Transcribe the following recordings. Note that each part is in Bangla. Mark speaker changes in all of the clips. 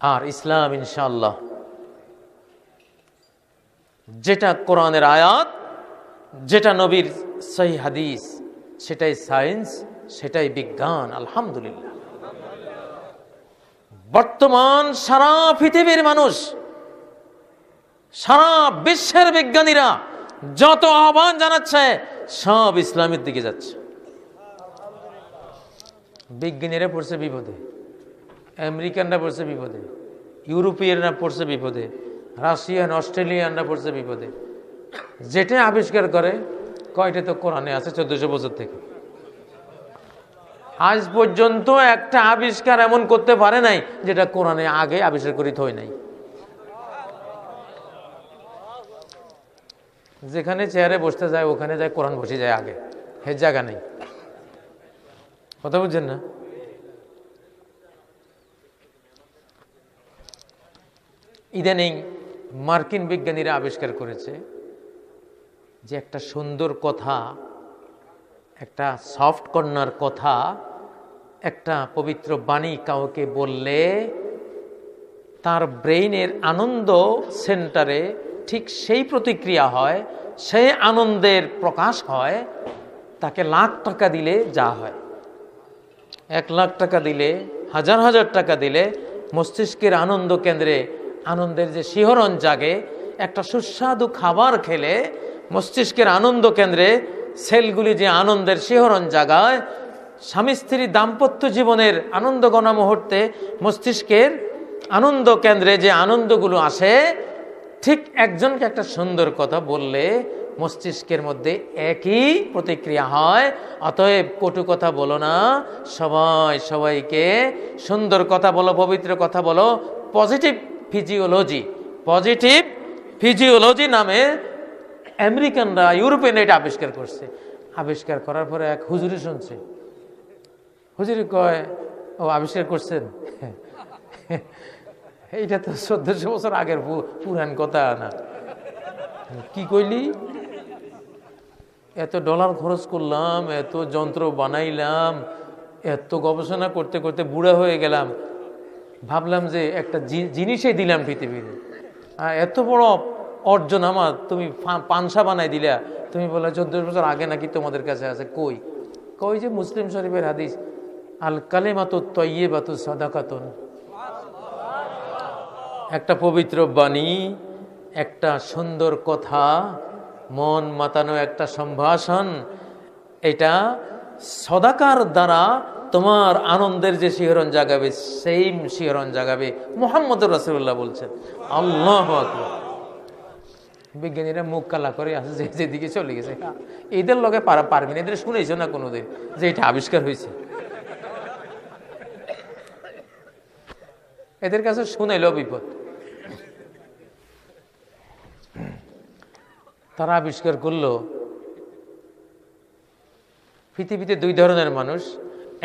Speaker 1: আর ইসলাম ইনশাল্লাহ যেটা কোরআনের আয়াত, যেটা নবীর সহি হাদিস, সেটাই সায়েন্স, সেটাই বিজ্ঞান, আলহামদুলিল্লাহ। বর্তমান সারা পৃথিবীর মানুষ, সারা বিশ্বের বিজ্ঞানীরা যত আহ্বান জানাচ্ছে, সব ইসলামের দিকে যাচ্ছে। বিজ্ঞানীরা পড়ছে বিপদে। আমেরিকানরা পড়ছে বিপদে ইউরোপিয়ানরা পড়ছে বিপদে, রাশিয়ান, অস্ট্রেলিয়ানরা পড়ছে বিপদে। যেটা আবিষ্কার করে, কয়টা তো কোরআনে আছে, চোদ্দশো বছর থেকে। আজ পর্যন্ত একটা আবিষ্কার এমন করতে পারে নাই, যেটা কোরআনে আগে আবিষ্কার করিত হয় নাই। যেখানে চেয়ারে বসতে যায়, ওখানে যায়, কোরআন বসে যায় আগে। হে জায়গা নেই। কথা বুঝছেন না? ইদানিং মার্কিন বিজ্ঞানীরা আবিষ্কার করেছে যে একটা সুন্দর কথা, একটা সফট কর্নার কথা, একটা পবিত্র বাণী কাউকে বললে তার ব্রেইনের আনন্দ সেন্টারে ঠিক সেই প্রতিক্রিয়া হয় সেই আনন্দের প্রকাশ হয়, তাকে লাখ টাকা দিলে যা হয়। এক লাখ টাকা দিলে, হাজার হাজার টাকা দিলে মস্তিষ্কের আনন্দ কেন্দ্রে আনন্দের যে শিহরণ জাগে, একটা সুস্বাদু খাবার খেলে মস্তিষ্কের আনন্দ কেন্দ্রে সেলগুলি যে আনন্দের শিহরণ জাগায়, স্বামী স্ত্রী দাম্পত্য জীবনের আনন্দ আনন্দগণা মুহূর্তে মস্তিষ্কের আনন্দ কেন্দ্রে যে আনন্দগুলো আসে, ঠিক একজনকে একটা সুন্দর কথা বললে মস্তিষ্কের মধ্যে একই প্রতিক্রিয়া হয়, অতএব কটু কথা বলো না, সবাই সবাইকে সুন্দর কথা বলো, পবিত্র কথা বলো পজিটিভ ফিজিওলজি পজিটিভ ফিজিওলজি নামে আমেরিকানরা ইউরোপিয়ান এটা আবিষ্কার করছে। আবিষ্কার করার পরে এক হুজুরি শুনছে। হুজুরি কয়, ও, আবিষ্কার করছেন? এইটা তো চোদ্দশো বছর আগের পুরান কথা না। কি কইলি? এত ডলার খরচ করলাম, এত যন্ত্র বানাইলাম, এত গবেষণা করতে করতে বুড়া হয়ে গেলাম। ভাবলাম যে একটা জি- জিনিসই দিলাম পৃথিবীতে। আর এত বড় অর্জন আমার, তুমি পানসা বানাই দিলা। তুমি বলে চোদ্দ বছর আগে নাকি তোমাদের কাছে আছে, কই? কই যে মুসলিম শরীফের হাদিস, আল কালেমাতু তৈয়ে বাতু সদাকাতন। একটা পবিত্র বাণী, একটা সুন্দর কথা, মন মাতানো একটা সম্ভাষণ, এটা সদাকার দ্বারা তোমার আনন্দের যে শিহরণ জাগাবে সেই শিহরণ জাগাবে মোহাম্মদ রাসুল্লাহ বলছেন। আল্লাহ বিজ্ঞানীরা মুখ কালা করে আছে যে যেদিকে চলে গেছে। এদের লগে পারা না, এদের শুনেছো না কোনোদিন যে এটা আবিষ্কার হয়েছে? এদের কাছে শুনাইল বিপদ। তারা আবিষ্কার করল, পৃথিবীতে দুই ধরনের মানুষ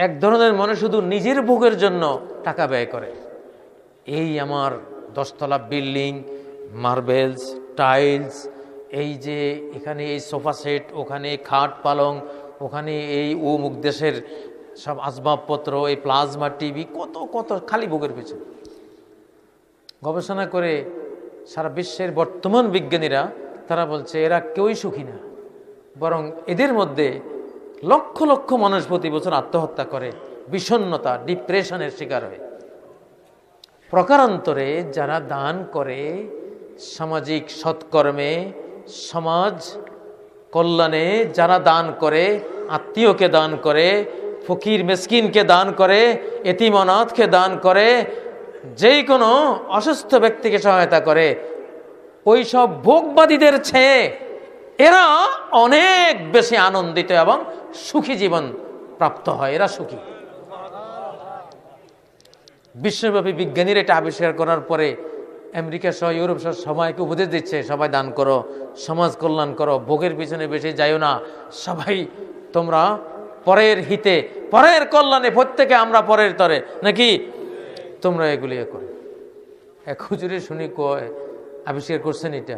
Speaker 1: এক ধরনের মনে শুধু নিজের ভোগের জন্য টাকা ব্যয় করে। এই আমার দশতলা বিল্ডিং, মার্বেলস, টাইলস, এই যে এখানে এই সোফা সেট, ওখানে খাট পালং, ওখানে এই অমুক দেশের সব আসবাবপত্র, এই প্লাজমা, টিভি, কত কত খালি ভোগের পেছনে। গবেষণা করে সারা বিশ্বের বর্তমান বিজ্ঞানীরা, তারা বলছে এরা কেউই সুখী না। বরং এদের মধ্যে লক্ষ লক্ষ মানুষ প্রতি বছর আত্মহত্যা করে, বিষণ্ণতা, ডিপ্রেশনের শিকার হয়ে। প্রকারান্তরে যারা দান করে, সামাজিক সৎকর্মে, সমাজ কল্যাণে যারা দান করে, আত্মীয়কে দান করে, ফকির মেসকিনকে দান করে, এতিমনাথকে দান করে যেই কোনো অসুস্থ ব্যক্তিকে সহায়তা করে ওই সব ভোগবাদীদের চেয়ে এরা অনেক বেশি আনন্দিত এবং সুখী জীবন প্রাপ্ত হয়। এরা সুখী। বিশ্বব্যাপী বিজ্ঞানীরা এটা আবিষ্কার করার পরে আমেরিকা সহ ইউরোপ সহ সবাইকে উপদেশ দিচ্ছে, সবাই দান করো, সমাজ কল্যাণ করো, ভোগের পিছনে বেশি যাইও না, সবাই তোমরা পরের হিতে, পরের কল্যাণে, প্রত্যেকে আমরা পরের তরে। নাকি? তোমরা এগুলি এ করো। এক হুজুরে শুনি কয়, আবিষ্কার করছেন এটা।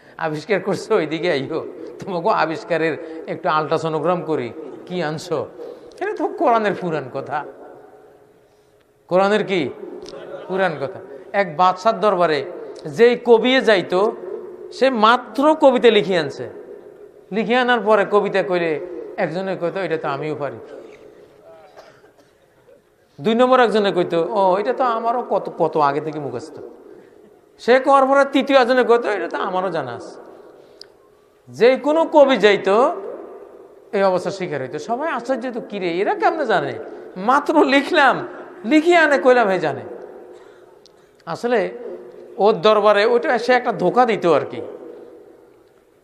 Speaker 1: আবিষ্কার করছ, ওইদিকে আইও। তোমাকে আবিষ্কারের একটু আলট্রাসোনোগ্রাম করি। কি আনছো? এটা তো কোরআনের পুরান কথা। কোরআনের কি? পুরান কথা। এক বাদশার দরবারে যেই কবিয়ে যাইতো, সে মাত্র কবিতা লিখে আনছে। লিখে আনার পরে কবিতা কইলে একজনে কইতো, এটা তো আমিও পারি। দুই নম্বর একজনে কইতো, ও, এটা তো আমারও কত কত আগে থেকে মুখস্থ। সে করার পরে তৃতীয় একজনে কইতো এটা তো আমারও জানা আছে। যে কোনো কবি যাইতো, এই অবস্থা শিকার হইতো। সবাই আশ্চর্য তো কিরে, এরা কেমনে জানে? মাত্র লিখলাম লিখিয়ে আনে, কইলাম, হে, জানে। আসলে, ওর দরবারে ওইটা সে একটা ধোকা দিত আর কি।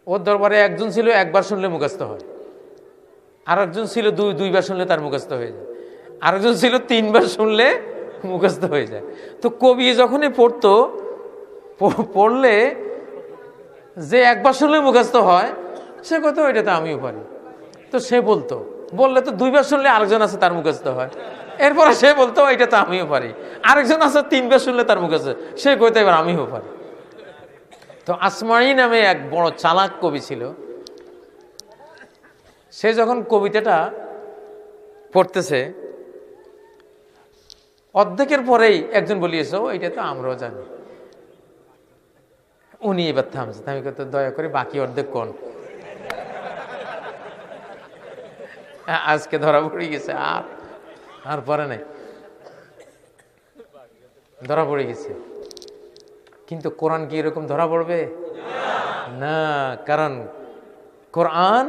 Speaker 1: ওর দরবারে একজন ছিল, একবার শুনলে মুখস্থ হয়। আরেকজন ছিল, দুই, দুইবার শুনলে তার মুখস্থ হয়ে যায়। আরেকজন ছিল, তিনবার শুনলে মুখস্থ হয়ে যায়। তো কবি যখনই পড়তো পড়লে যে একবার শুনলে মুখস্থ হয় সে কত ওইটা তো আমিও পারি। তো সে বলতো। বললে তো দুইবার শুনলে আরেকজন আছে তার মুখস্থ হয়। এরপরে সে বলতো এটা তো আমিও পারি। আরেকজন আছে তিনবার শুনলে তার মুখস্থ সে কইতে এবার আমিও পারি। তো আসমাই নামে এক বড় চালাক কবি ছিল। সে যখন কবিতাটা পড়তেছে অর্ধেকের পরেই একজন বলিয়েছে "ও, এটা তো আমরাও জানি। উনি এবার থামছে। আমি কত দয়া করে বাকি অর্ধেক কোন। আজকে ধরা পড়ে গেছে, আর আর পরে নাই। ধরা পড়ে গেছে। কিন্তু কোরআন কি এরকম ধরা পড়বে? না, কারণ কোরআন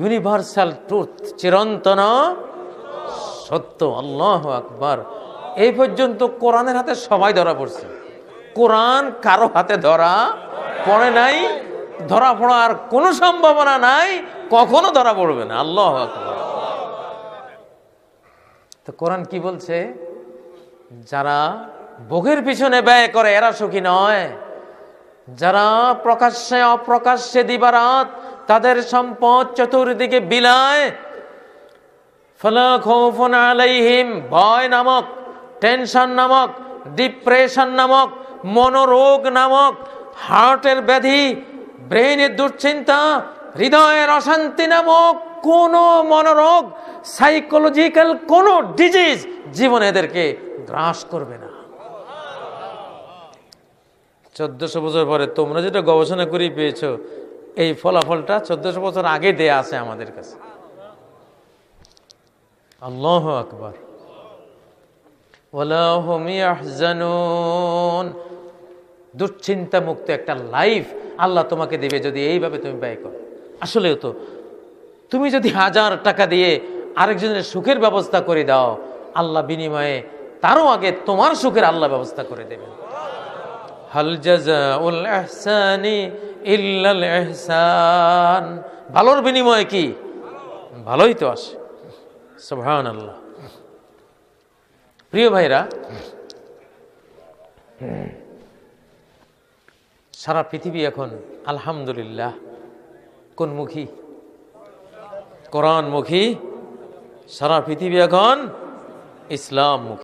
Speaker 1: ইউনিভার্সাল ট্রুথ, চিরন্তন সত্য। আল্লাহ আকবার। এই পর্যন্ত কোরআনের হাতে সবাই ধরা পড়ছে। কোরআন কারও হাতে ধরা পড়ে নাই, ধরা পড়ার কোনো সম্ভাবনা নাই, কখনো ধরা পড়বে না। আল্লাহ তো কোরআন কি বলছে? যারা ভোগের পিছনে ব্যয় করে, এরা সুখী নয়। যারা প্রকাশ্যে, অপ্রকাশ্যে দিবারাত তাদের সম্পদ চতুর্দিকে বিলায়। ভয় নামক, টেনশন নামক, ডিপ্রেশন নামক মনোরোগ নামক হার্টের ব্যাধি ব্রেনের দুশ্চিন্তা, হৃদয়ের অশান্তি নামক কোনো মনোরোগ সাইকোলজিক্যাল কোনো ডিজিজ জীবনে এদেরকে গ্রাস করবে না। চোদ্দশো বছর পরে তোমরা যেটা গবেষণা করে পেয়েছ, এই ফলাফলটা চোদ্দশো বছর আগে দেয়া আছে আমাদের কাছে। আল্লাহ আকবার। ওয়ালা হুম দুশ্চিন্তা মুক্ত একটা লাইফ আল্লাহ তোমাকে দেবে যদি এইভাবে তুমি ব্যয় করো। আসলেও তো, তুমি যদি হাজার টাকা দিয়ে আরেকজনের সুখের ব্যবস্থা করে দাও, আল্লাহ বিনিময়ে তারও আগে তোমার সুখের আল্লাহ ব্যবস্থা করে ইহসান ভালোর বিনিময়ে কি? ভালোই তো আসে। সুবহান আল্লাহ প্রিয় ভাইরা সারা পৃথিবী এখন আলহামদুলিল্লাহ কোন মুখী কোরআন মুখী সারা পৃথিবী এখন ইসলাম মুখী